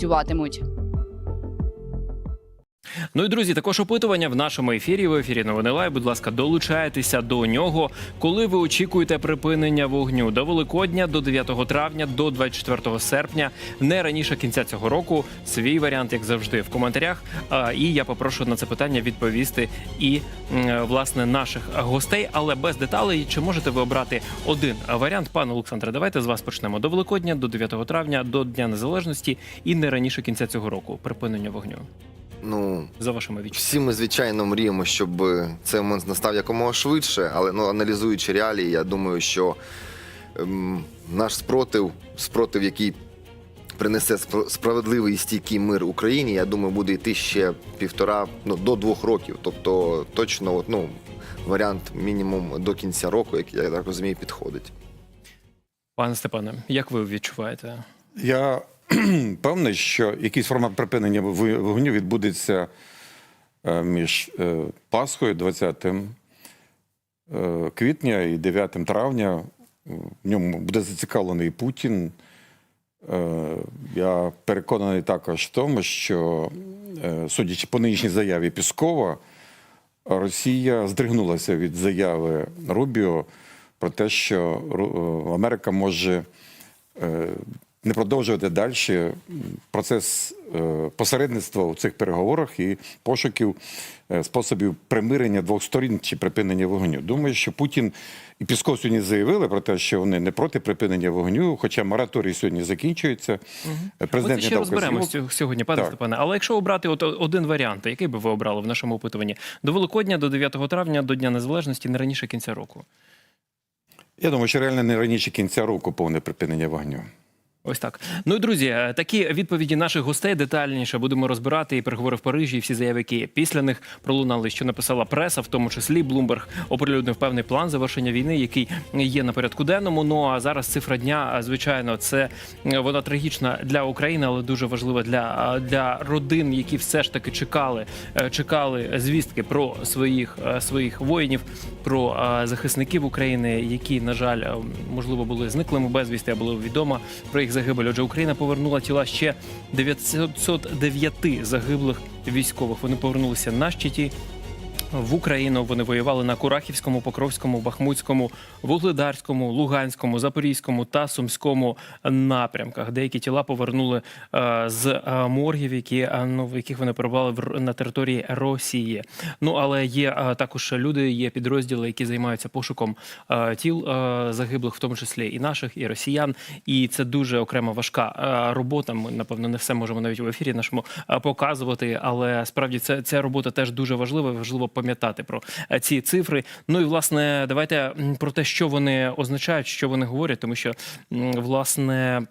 जो बातें मुझे। Ну і друзі, також опитування в нашому ефірі. В ефірі новини Лайв. Будь ласка, долучайтеся до нього. Коли ви очікуєте припинення вогню до Великодня, до 9 травня, до 24 серпня, не раніше кінця цього року. Свій варіант, як завжди, в коментарях. І я попрошу на це питання відповісти і власне наших гостей, але без деталей. Чи можете ви обрати один варіант? Пане Олександре, давайте з вас почнемо до Великодня, до 9 травня, до Дня Незалежності і не раніше кінця цього року. Припинення вогню Ну, за вашими відчуттями. всі ми, звичайно, мріємо, щоб цей момент настав якомога швидше, але ну, аналізуючи реалії, я думаю, що ем, наш спротив, спротив, який принесе справедливий і стійкий мир Україні, я думаю, буде йти ще півтора ну, до двох років. Тобто, точно, от, ну, варіант мінімум до кінця року, як я так розумію, підходить. Пане Степане, як ви відчуваєте? Я певний, що якийсь формат припинення вогню відбудеться е, між е, Пасхою 20 е, квітня і 9 травня. В ньому буде зацікавлений Путін. Я переконаний також в тому, що, судячи по нинішній заяві Піскова, Росія здригнулася від заяви Рубіо про те, що Америка може не продовжувати далі процес е, посередництва у цих переговорах і пошуків е, способів примирення двох сторін чи припинення вогню. Думаю, що Путін і Пісков сьогодні заявили про те, що вони не проти припинення вогню, хоча мораторій сьогодні закінчується. Е, Президент ще розберемось сьогодні, пане Так. Степане. Але якщо обрати от один варіант, який би ви обрали в нашому опитуванні до Великодня, до 9 травня, до Дня Незалежності, не раніше кінця року? Я думаю, що реально не раніше кінця року повне припинення вогню. Ось так. Ну і друзі, е, такі відповіді наших гостей детальніше будемо розбирати і переговори в Парижі, і всі заяви, які після них пролунали, що написала преса, в тому числі Блумберг оприлюднив певний план завершення війни, який є на порядку денному. Ну а зараз цифра дня, звичайно, це е, вона трагічна для України, але дуже важлива для, для родин, які все ж таки чекали, е, чекали звістки про своїх е, своїх воїнів, про е, захисників України, які, на жаль, е, можливо, були зниклими безвісти, а було відомо про їх загибель. Отже, Україна повернула тіла ще 909 загиблих військових. Вони повернулися на щиті. В Україну вони воювали на Курахівському, Покровському, Бахмутському, Вугледарському, Луганському, Запорізькому та Сумському напрямках. Деякі тіла повернули е, з е, моргів, які е, ну в яких вони перебували на території Росії. Ну але є також люди, є підрозділи, які займаються пошуком тіл загиблих, в тому числі і наших, і росіян. І це дуже окрема важка робота. Ми напевно не все можемо навіть в ефірі нашому показувати, але справді це ця робота теж дуже важлива. Важливо пам'ятати про е, ці цифри. Ну і власне, давайте про те, що вони означають, що вони говорять, тому що власне.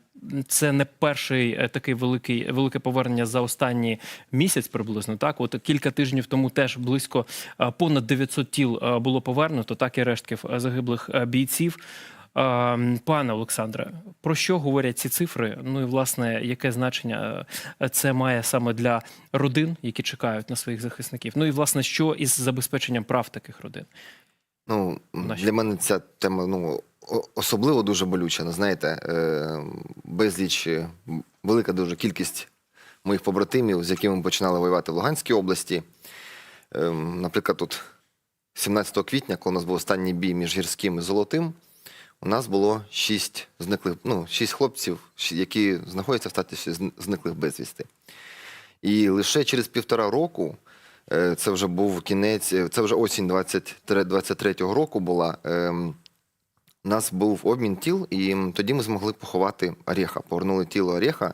Це не перший е, такий великий велике повернення за останній місяць, приблизно так. От кілька тижнів тому теж близько е, понад 900 тіл було повернуто, так і рештків загиблих бійців. Пане Олександре, про що говорять ці цифри? Ну і власне, яке значення е, це має саме для родин, які чекають на своїх захисників? Ну і власне, що із забезпеченням прав таких родин? Ну, Наші. для мене ця тема ну, особливо дуже болюча. Ну, знаєте, е, безліч, е, велика дуже кількість моїх побратимів, з якими ми починали воювати в Луганській області. Е, наприклад, тут 17 квітня, коли у нас був останній бій між гірським і золотим, у нас було шість зниклих, ну, шість хлопців, які знаходяться в статусі зн- зниклих безвісти. І лише через півтора року, е, це вже був кінець, е, це вже осінь 20-23 року була. ем, У нас був обмін тіл, і тоді ми змогли поховати Орєха. Повернули тіло Орєха,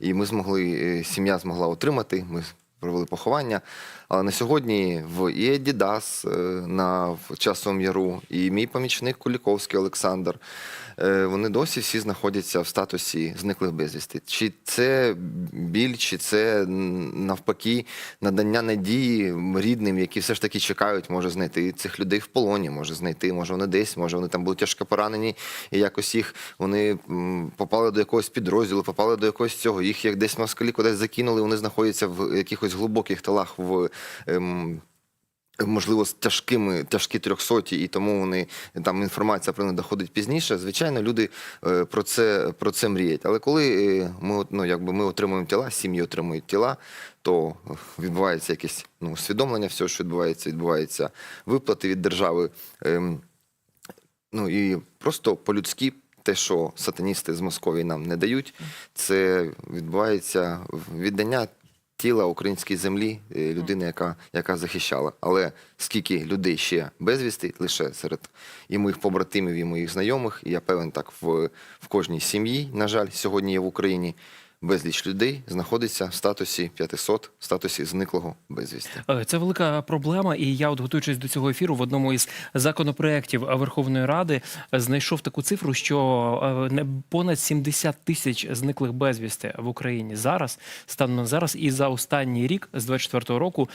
і ми змогли, е, сім'я змогла отримати. Ми провели поховання. Але на сьогодні в і Дідас на в часовому яру, і мій помічник Куліковський Олександр. Е, Вони досі всі знаходяться в статусі зниклих безвісти. Чи це біль, чи це навпаки надання надії рідним, які все ж таки чекають, може знайти цих людей в полоні, може знайти, може вони десь, може вони там були тяжко поранені, і якось їх вони попали до якогось підрозділу, попали до якогось цього. Їх як десь москалі кудись закинули, вони знаходяться в якихось глибоких талах в. Ем, можливо, з тяжкими, тяжкі трьохсоті, і тому вони там інформація про них доходить пізніше. Звичайно, люди е, про це про це мріють. Але коли е, ми ну, якби ми отримуємо тіла, сім'ї отримують тіла, то відбувається якесь ну, усвідомлення всього, що відбувається, відбувається виплати від держави. Ем, Ну і просто по-людськи, те, що сатаністи з Московії нам не дають, це відбувається віддання тіла українській землі, е, людини, яка, яка захищала. Але скільки людей ще безвісти, лише серед і моїх побратимів, і моїх знайомих, і я певен, так в, в кожній сім'ї, на жаль, сьогодні є в Україні. Безліч людей знаходиться в статусі 500, в статусі зниклого безвісти. Е, Це велика проблема, і я, от готуючись до цього ефіру, в одному із законопроєктів Верховної Ради е, знайшов таку цифру, що е, понад 70 тисяч зниклих безвісти в Україні зараз, станом на зараз, і за останній рік, з 24-го року,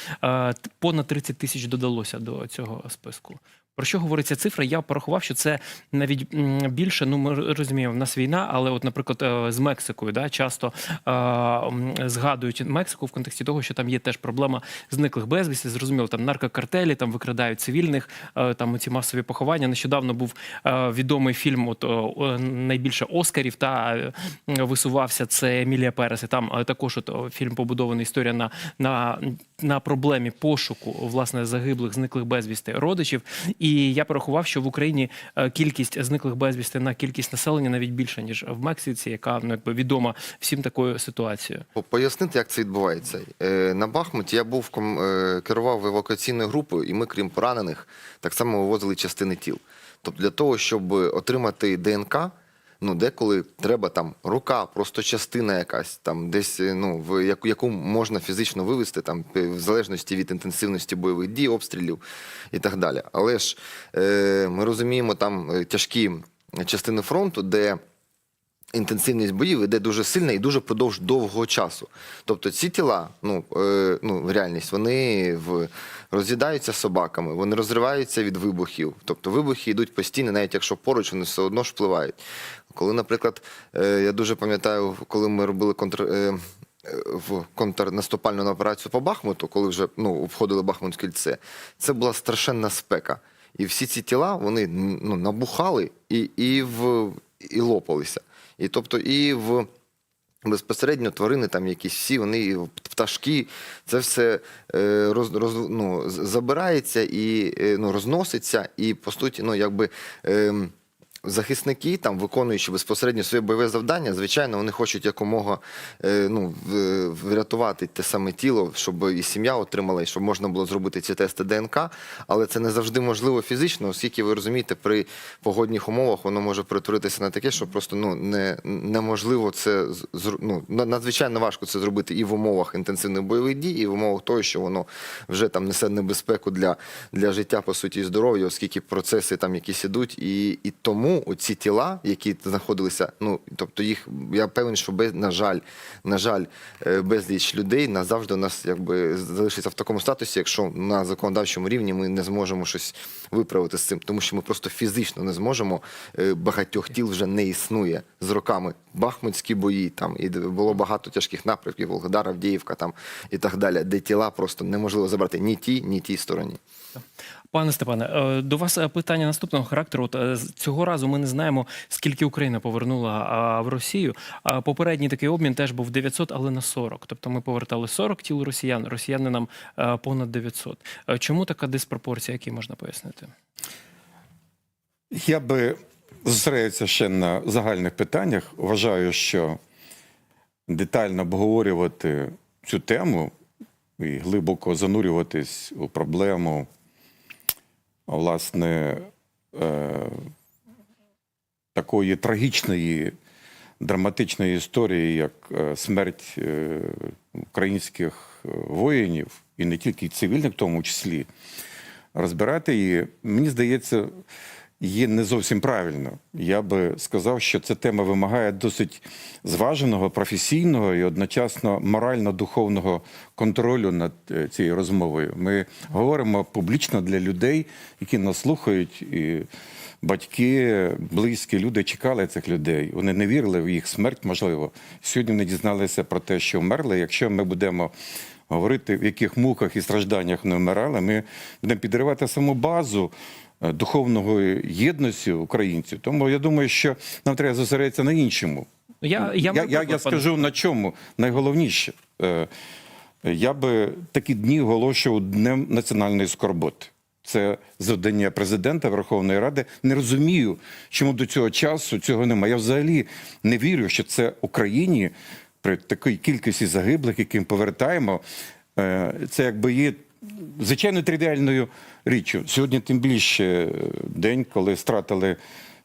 понад 30 тисяч додалося до цього списку. Про що говорить ця цифра? Я порахував, що це навіть більше. Ну ми розуміємо, в нас війна, але, от, наприклад, е, з Мексикою, да, часто е, згадують Мексику в контексті того, що там є теж проблема зниклих безвісти. Зрозуміло, там наркокартелі, там викрадають цивільних, е, там ці масові поховання. Нещодавно був е, відомий фільм, от о, найбільше Оскарів та е, висувався це Емілія Перес. І там е, також от, фільм побудований історія на, на, на проблемі пошуку власне загиблих, зниклих безвісти родичів. І я порахував, що в Україні е, кількість зниклих безвісти на кількість населення навіть більша ніж в Мексиці, яка ну якби відома всім такою ситуацією. Пояснити, як це відбувається. Е, На Бахмуті я був е, керував евакуаційною групою, і ми, крім поранених, так само вивозили частини тіл. Тобто для того, щоб отримати ДНК, ну деколи треба там рука, просто частина якась, там десь е, ну в яку, яку можна фізично вивести, там е, в залежності від інтенсивності бойових дій, обстрілів і так далі. Але ж е, ми розуміємо там е, тяжкі частини фронту, де інтенсивність боїв іде дуже сильна і дуже продовж довгого часу. Тобто ці тіла, ну, е, ну реальність, вони в, роз'їдаються собаками, вони розриваються від вибухів. Тобто вибухи йдуть постійно, навіть якщо поруч, вони все одно ж впливають. Коли, наприклад, е, я дуже пам'ятаю, коли ми робили контр. Е, в контрнаступальну операцію по Бахмуту, коли вже ну, обходили Бахмутське кільце, це була страшенна спека. І всі ці тіла вони ну, набухали і, і, в, і лопалися. І тобто, і в безпосередньо тварини, там якісь всі, вони пташки, це все е, роз, роз, ну, забирається і е, ну, розноситься, і по суті, ну, якби. ем, Захисники, там, виконуючи безпосередньо своє бойове завдання, звичайно, вони хочуть якомога е, ну, врятувати те саме тіло, щоб і сім'я отримала, і щоб можна було зробити ці тести ДНК. Але це не завжди можливо фізично, оскільки ви розумієте, при погодних умовах воно може перетворитися на таке, що просто ну, не, неможливо це ну, на- надзвичайно важко це зробити і в умовах інтенсивних бойових дій, і в умовах того, що воно вже там несе небезпеку для, для життя, по суті, і здоров'я, оскільки процеси там якісь ідуть. І, і тому оці тіла, які знаходилися, ну тобто їх я певен, що без на жаль, на жаль, е, безліч людей назавжди у нас якби залишиться в такому статусі, якщо на законодавчому рівні ми не зможемо щось виправити з цим, тому що ми просто фізично не зможемо. е, Багатьох тіл вже не існує з роками. Бахмутські бої там і було багато тяжких напрямків, Волгодар, Авдіївка там і так далі, де тіла просто неможливо забрати ні ті, ні тій стороні. Пане Степане, е, до вас е, питання наступного характеру. От е, цього разу ми не знаємо, скільки Україна повернула в Росію. Попередній такий обмін теж був 900, але на 40. Тобто ми повертали 40 тіл росіян, росіяни нам понад 900. Е, Чому така диспропорція, які можна пояснити? Я би зосередився ще на загальних питаннях. Вважаю, що детально обговорювати цю тему і глибоко занурюватись у проблему, власне, е, такої трагічної, драматичної історії, як е, смерть е, українських е, воїнів, і не тільки цивільних, в тому числі, розбирати її, мені здається, є не зовсім правильно. Я би сказав, що ця тема вимагає досить зваженого, професійного і одночасно морально-духовного контролю над е, цією розмовою. Ми говоримо публічно для людей, які нас слухають. І Батьки, близькі люди чекали цих людей. Вони не вірили в їх смерть, можливо. Сьогодні вони дізналися про те, що вмерли. Якщо ми будемо говорити, в яких муках і стражданнях вони вмирали. Ми будемо підривати саму базу духовної єдності українців. Тому я думаю, що нам треба зосередитися на іншому. Ну, Я, я, Я, я, я скажу на чому найголовніше. Е, Я би такі дні оголошував Днем національної скорботи. Це завдання президента Верховної Ради. Не розумію, чому до цього часу цього немає. Я взагалі не вірю, що це Україні при такій кількості загиблих, яким повертаємо. е, Це якби є звичайно тридіальною річчю. Сьогодні тим більше день, коли стратили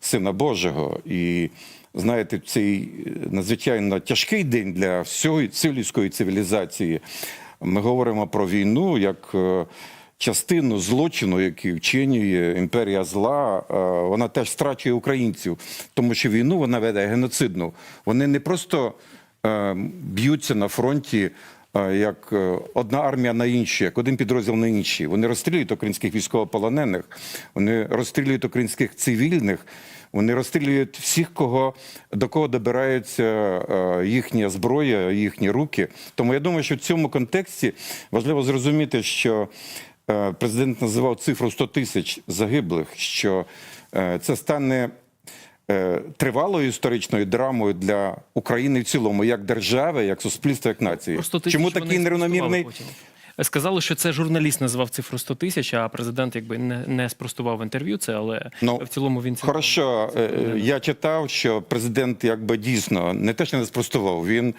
Сина Божого. І знаєте, цей е, надзвичайно тяжкий день для всієї цивільської цивілізації. Ми говоримо про війну як е, частину злочину, який вчинює імперія зла. е, Вона теж страчує українців, тому що війну вона веде геноцидну. Вони не просто б'ються на фронті. Е, Як е, одна армія на іншій, як один підрозділ на іншій. Вони розстрілюють українських військовополонених, вони розстрілюють українських цивільних, вони розстрілюють всіх, кого до кого добирається е, їхня зброя, їхні руки. Тому я думаю, що в цьому контексті важливо зрозуміти, що президент називав цифру 100 тисяч загиблих, що це стане тривалою історичною драмою для України в цілому, як держави, як суспільства, як нації. Тисяч Чому такий нерівномірний? Сказали, що це журналіст назвав цифру 100 тисяч, а президент якби не, не спростував інтерв'ю це, але Ну, в цілому він це Хорошо, е, я читав, що президент якби дійсно не те, що не спростував, він е,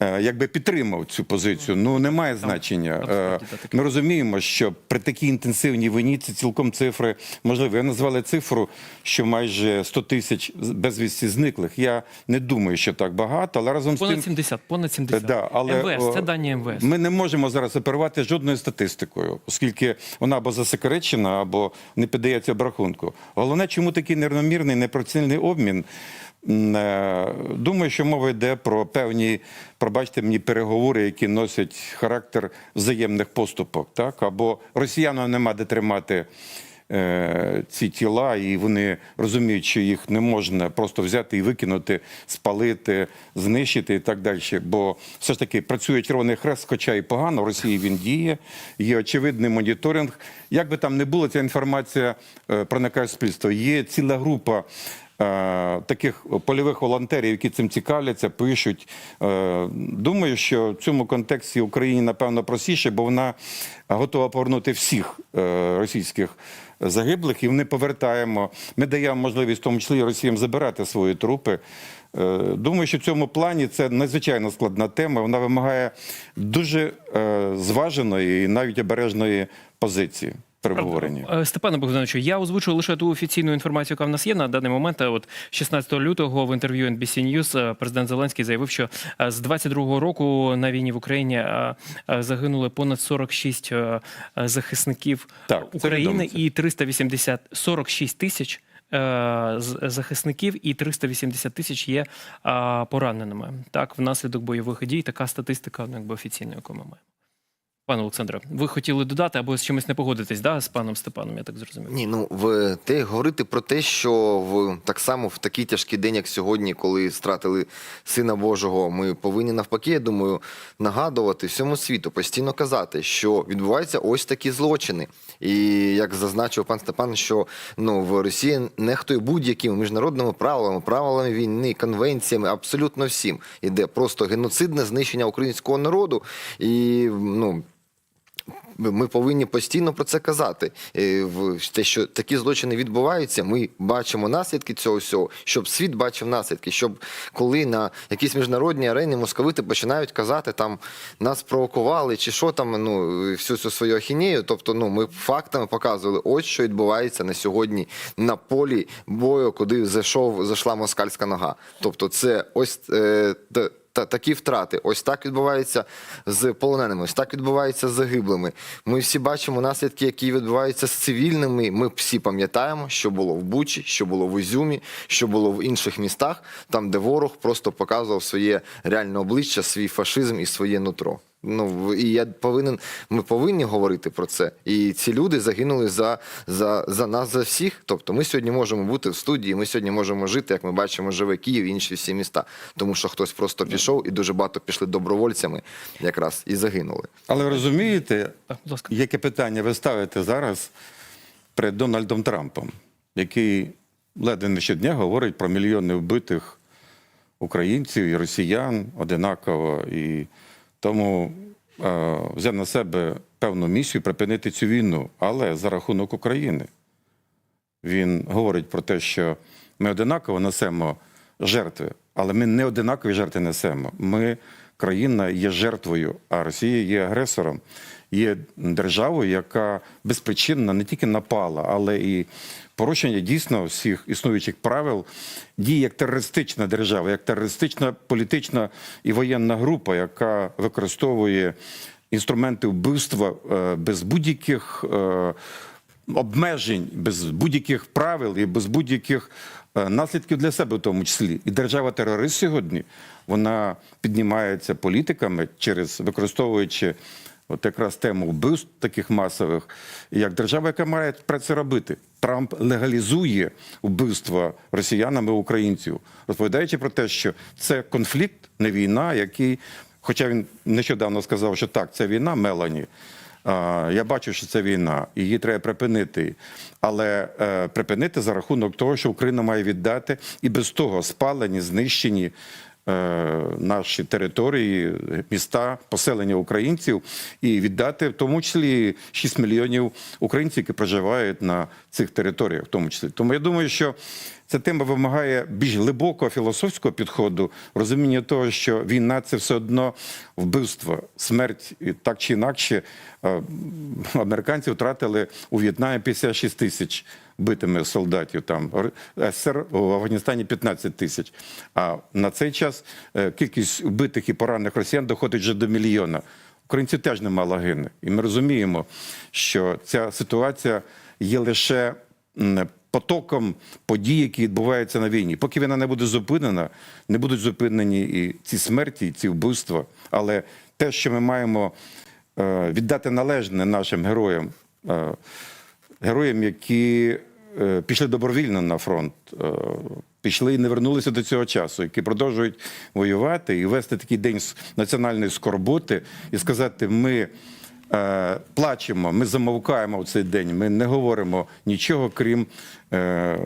якби підтримав цю позицію. Ну немає значення. Е. Ми розуміємо, що при такій інтенсивній війні це цілком цифри можливі. Ви назвали цифру, що майже 100 тисяч безвісті зниклих. Я не думаю, що так багато, але разом з понад тим. 70, понад 70. Да, але, МВС, це дані МВС. Ми не можемо зараз оперувати жодною статистикою, оскільки вона або засекречена, або не піддається обрахунку. Головне, чому такий нерівномірний, непроцільний обмін. Е, Думаю, що мова йде про певні, пробачте мені, переговори, які носять характер взаємних поступок, так або росіянам нема де тримати е, ці тіла, і вони розуміють, що їх не можна просто взяти і викинути, спалити, знищити і так далі. Бо все ж таки працює Червоний Хрест, хоча і погано, в Росії він діє, є очевидний моніторинг. Як би там не було, ця інформація е, проникає в суспільство. Є ціла група. Е, Таких польових волонтерів, які цим цікавляться, пишуть. Е, Думаю, що в цьому контексті Україні напевно простіше, бо вона готова повернути всіх е, російських загиблих, і ми повертаємо. Ми даємо можливість, в тому числі Росіям, забирати свої трупи. Думаю, що в цьому плані це надзвичайно складна тема. Вона вимагає дуже зваженої і навіть обережної позиції при обговоренні. Е, Степане Богдановичу, я озвучую лише ту офіційну інформацію, яка в нас є на даний момент. От 16 лютого в інтерв'ю NBC News е, президент Зеленський заявив, що е, з 22-го року на війні в Україні е, е, загинули понад 46 е, е, захисників Так, України і 380 46 тисяч. е, Захисників і 380 тисяч є пораненими. Так, внаслідок бойових дій така статистика, ну, якби офіційна, яку ми маємо. Пане Олександре, ви хотіли додати або з чимось не погодитесь, да, з паном Степаном, я так зрозумів. Ні, ну в те говорити про те, що в так само в такий тяжкий день, як сьогодні, коли стратили сина Божого, ми повинні навпаки, я думаю, нагадувати всьому світу, постійно казати, що відбуваються ось такі злочини. І як зазначив пан Степан, що ну в Росії нехтує будь-якими міжнародними правилами, правилами війни, конвенціями, абсолютно всім. Іде просто геноцидне знищення українського народу і ну. Ми повинні постійно про це казати. Е, Те, що такі злочини відбуваються, ми бачимо наслідки цього всього, щоб світ бачив наслідки, щоб коли на якійсь міжнародній арені московити починають казати, там нас провокували чи що там, ну всю цю свою ахінею. Тобто, ну ми фактами показували, ось що відбувається на сьогодні на полі бою, куди зайшов, зайшла москальська нога. Тобто, це ось е, та, такі втрати. Ось так відбувається з полоненими, ось так відбувається з загиблими. Ми всі бачимо наслідки, які відбуваються з цивільними. Ми всі пам'ятаємо, що було в Бучі, що було в Ізюмі, що було в інших містах, там, де ворог просто показував своє реальне обличчя, свій фашизм і своє нутро. Ну в- і я повинен. Ми повинні говорити про це. І ці люди загинули за, за, за нас, за всіх. Тобто, ми сьогодні можемо бути в студії. Ми сьогодні можемо жити, як ми бачимо, живе Київ і інші всі міста. Тому що хтось просто пішов, і дуже багато пішли добровольцями, якраз і загинули. Але ви розумієте, яке питання ви ставите зараз перед Дональдом Трампом, який ледве не щодня говорить про мільйони вбитих українців і росіян одинаково, і тому е, взяв на себе певну місію припинити цю війну, але за рахунок України. Він говорить про те, що ми одинаково несемо жертви, але ми не одинакові жертви несемо. Ми країна є жертвою, а Росія є агресором, є державою, яка безпричинно не тільки напала, але і порушення дійсно всіх існуючих правил діє як терористична держава, як терористична політична і воєнна група, яка використовує інструменти вбивства е, без будь-яких. е, обмежень, без будь-яких правил і без будь-яких е, наслідків для себе, в тому числі. І держава-терорист сьогодні вона піднімається політиками через використовуючи. От якраз тему вбивств таких масових, як держава, яка має це робити. Трамп легалізує вбивства росіянами українців, розповідаючи про те, що це конфлікт, не війна, який, хоча він нещодавно сказав, що так, це війна Мелані. Я бачу, що це війна, її треба припинити. Але е, припинити за рахунок того, що Україна має віддати і без того спалені, знищені наші території, міста, поселення українців, і віддати в тому числі 6 мільйонів українців, які проживають на цих територіях, в тому числі. Тому я думаю, що ця тема вимагає більш глибокого філософського підходу, розуміння того, що війна це все одно вбивство, смерть і так чи інакше. е, Американці втратили у В'єтнамі 56 тисяч битими солдатів. Там СССР у Афганістані 15 тисяч. А на цей час е, кількість вбитих і поранених росіян доходить вже до мільйона. Українці теж немало гине. І ми розуміємо, що ця ситуація є лише потоком подій, які відбуваються на війні. Поки війна не буде зупинена, не будуть зупинені і ці смерті, і ці вбивства. Але те, що ми маємо е, віддати належне нашим героям, е, героям, які е, пішли добровільно на фронт, е, пішли і не вернулися до цього часу, які продовжують воювати і вести такий день з національної скорботи і сказати, ми. е, Плачемо, ми замовкаємо в цей день. Ми не говоримо нічого, крім е,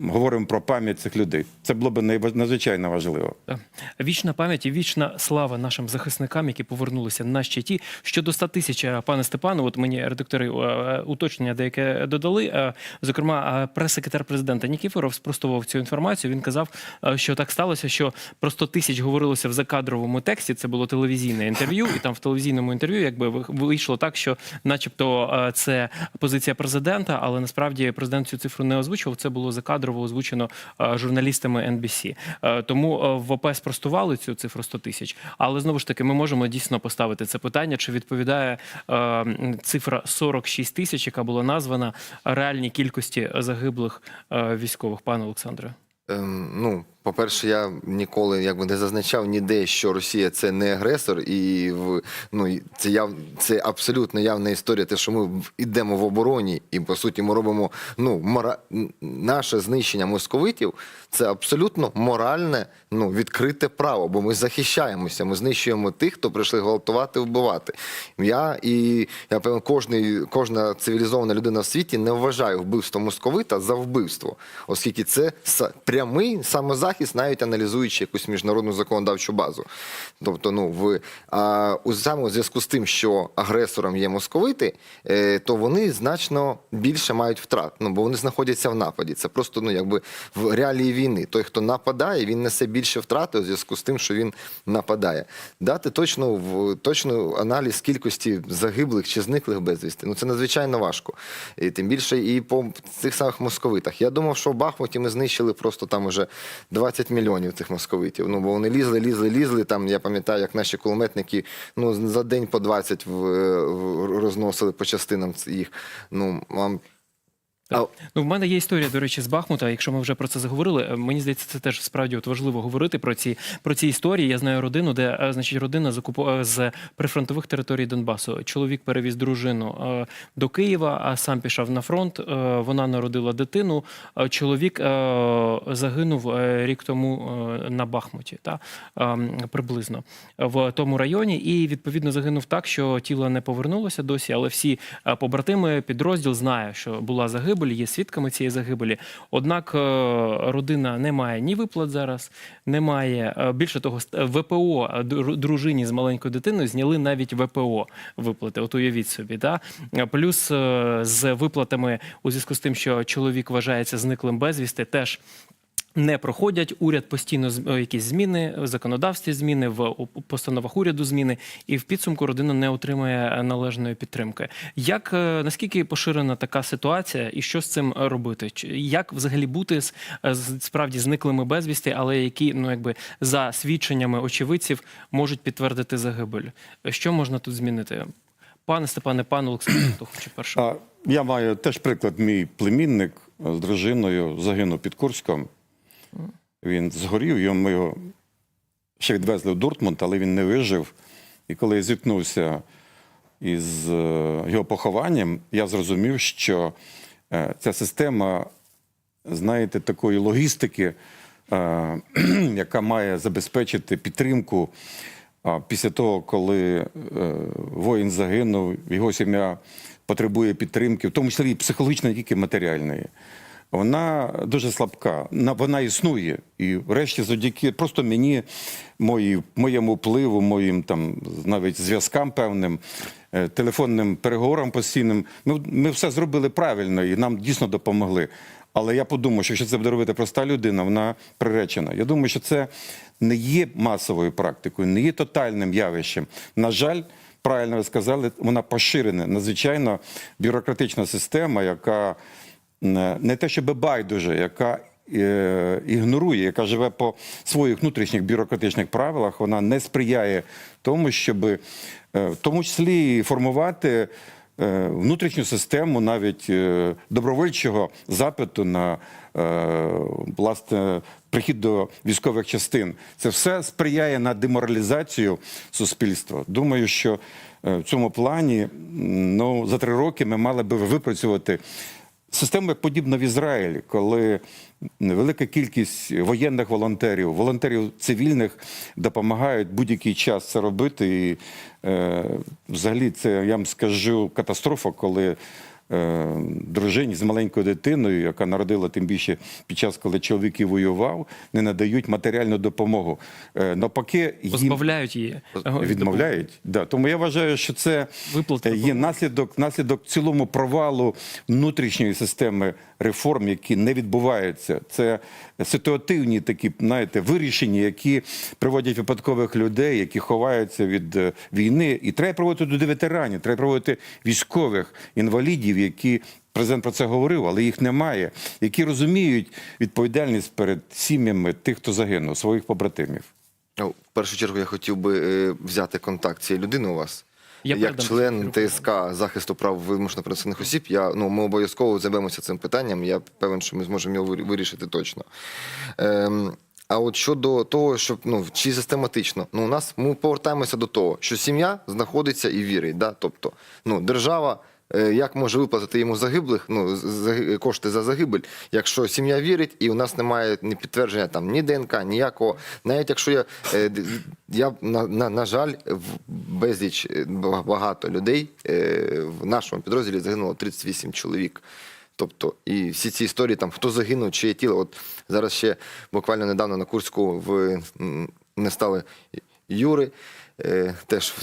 говоримо про пам'ять цих людей. Це було б надзвичайно важливо. Вічна пам'ять і вічна слава нашим захисникам, які повернулися на щиті. Щодо 100 тисяч, е, пане Степану, от мені редактори е, уточнення деяке додали. Е, Зокрема, е, прес-секретар президента Нікіфоров спростував цю інформацію. Він казав, е, що так сталося, що про 100 тисяч говорилося в закадровому тексті. Це було телевізійне інтерв'ю, і там в телевізійному інтерв'ю якби вийшло так, що, начебто, е, це позиція президента, але насправді президент цю цифру не озвучував. Це було закадрово озвучено е, журналістами NBC. Е, Тому е, в ОП спростували цю цифру 100 тисяч. Але знову ж таки, ми можемо дійсно поставити це питання, чи відповідає цифра 46 тисяч, яка була названа реальній кількості загиблих військових, пане Олександре. Ем, ну, по-перше, я ніколи якби не зазначав ніде, що Росія це не агресор, і в ну це яв, це абсолютно явна історія. Те, що ми йдемо в обороні, і по суті ми робимо ну мора... наше знищення московитів. Це абсолютно моральне, ну відкрите право, бо ми захищаємося. Ми знищуємо тих, хто прийшли гвалтувати, вбивати. Я і я певно, кожний, кожна цивілізована людина в світі не вважає вбивство московита за вбивство, оскільки це прямий самозахист, навіть аналізуючи якусь міжнародну законодавчу базу. Тобто, ну в а, у саме зв'язку з тим, що агресором є московити, е, то вони значно більше мають втрат. Ну бо вони знаходяться в нападі. Це просто ну якби в реалії війни. Той, хто нападає, він несе більше втрати у зв'язку з тим, що він нападає. Дати точно в точно аналіз кількості загиблих чи зниклих безвісти. Ну це надзвичайно важко. І тим більше і по цих самих московитах. Я думав, що в Бахмуті ми знищили просто там уже 20 мільйонів цих московитів. Ну бо вони лізли, лізли, лізли. Там я пам'ятаю, як наші кулеметники ну за день по 20 в, в, розносили по частинам їх. Ну А, Ну, в мене є історія, до речі, з Бахмута. Якщо ми вже про це заговорили, е, мені здається, це теж справді от важливо говорити про ці про ці історії. Я знаю родину, де е, значить родина з окупо- е, з прифронтових територій Донбасу. Чоловік перевіз дружину до Києва, а сам пішов на фронт. Вона народила дитину. Чоловік загинув рік тому на Бахмуті, та ем, приблизно в тому районі, і відповідно загинув так, що тіло не повернулося досі, але всі побратими підрозділ знає, що була загибель, є свідками цієї загибелі. Однак е, родина не має ні виплат зараз, немає е, більше того, ВПО е, дружині з маленькою дитиною зняли навіть ВПО виплати. От уявіть собі, да? Плюс з виплатами у зв'язку з тим, що чоловік вважається зниклим безвісти, теж не проходять. Уряд постійно з- е, якісь зміни в законодавстві, зміни в постановах уряду, зміни, і в підсумку родина не отримує належної підтримки. Як е, наскільки поширена така ситуація, і що з цим робити? Як взагалі бути з, е, справді зниклими безвісти, але які ну якби за свідченнями очевидців можуть підтвердити загибель? Що можна тут змінити? Пане Степане, пан Олександр, хто хоче першим? Я маю теж приклад. Мій племінник з дружиною загинув під Курськом. Він згорів, ми його ще відвезли в Дортмунд, але він не вижив. І коли я зіткнувся із е, його похованням, я зрозумів, що е, ця система, знаєте, такої логістики, е, яка має забезпечити підтримку після того, коли воїн загинув, його сім'я потребує підтримки, в тому числі і психологічної, не тільки матеріальної. Вона дуже слабка. Вона існує. І врешті, завдяки просто мені, мої, моєму впливу, моїм там навіть зв'язкам певним, е, телефонним переговорам постійним, ми, ми все зробили правильно і нам дійсно допомогли. Але я подумав, що якщо це буде робити проста людина, вона приречена. Я думаю, що це не є масовою практикою, не є тотальним явищем. На жаль, правильно ви сказали, вона поширена, надзвичайно бюрократична система, яка не те, щоб байдуже, яка е, ігнорує, яка живе по своїх внутрішніх бюрократичних правилах, вона не сприяє тому, щоб е, в тому числі формувати е, внутрішню систему навіть добровольчого запиту на власне прихід до військових частин. Це все сприяє на деморалізацію суспільства. Думаю, що в цьому плані ну, за три роки ми мали би випрацювати Система подібна в Ізраїлі, коли велика кількість воєнних волонтерів, волонтерів цивільних допомагають будь-який час це робити. І е, взагалі це я вам скажу катастрофа, коли дружині з маленькою дитиною, яка народила тим більше під час, коли чоловік і воював, не надають матеріальну допомогу. Е, навпаки, їм Позбавляють її. відмовляють. Да. Тому я вважаю, що це Виплати е, є наслідок, наслідок цілому провалу внутрішньої системи реформ, які не відбуваються. Це ситуативні такі, знаєте, вирішення, які приводять випадкових людей, які ховаються від е, війни. І треба проводити туди ветеранів, треба проводити військових інвалідів, які. Президент про це говорив, але їх немає, які розуміють відповідальність перед сім'ями тих, хто загинув, своїх побратимів. Ну, в першу чергу я хотів би е, взяти контакт цієї людини у вас. Я Як член ТСК захисту прав вимушено працівних осіб, я, ну, ми обов'язково займемося цим питанням. Я певен, що ми зможемо його вирішити точно. Ем, а от щодо того, щоб ну чи систематично, ну у нас ми повертаємося до того, що сім'я знаходиться і вірить. Да? Тобто, ну держава. Е, Як може виплатити йому загиблих, ну кошти за загибель, якщо сім'я вірить, і у нас немає ні підтвердження там ні ДНК, ніякого. Навіть якщо я, е, я на, на, на жаль, безліч е, багато людей в нашому підрозділі загинуло 38 чоловік. Тобто, і всі ці історії, там хто загинув, чиє тіло. От зараз ще буквально недавно на Курську в не стали Юри, теж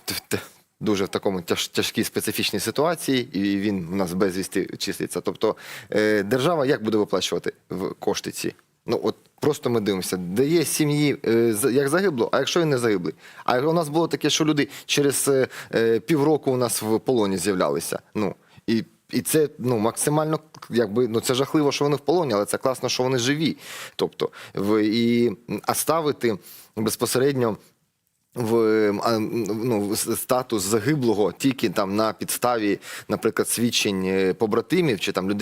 дуже в такому тяж, тяжкій специфічній ситуації, і він у нас безвісти числиться. Тобто, е, держава як буде виплачувати в кошти ці? Ну от просто ми дивимося, де є сім'ї, е, як загибло, а якщо він не загиблий. А у нас було таке, що люди через е, е, півроку у нас в полоні з'являлися. Ну і і це ну максимально якби ну це жахливо, що вони в полоні, але це класно, що вони живі. Тобто, в і а ставити безпосередньо. В а, ну, статус загиблого тільки там на підставі, наприклад, свідчень е, побратимів чи там людей.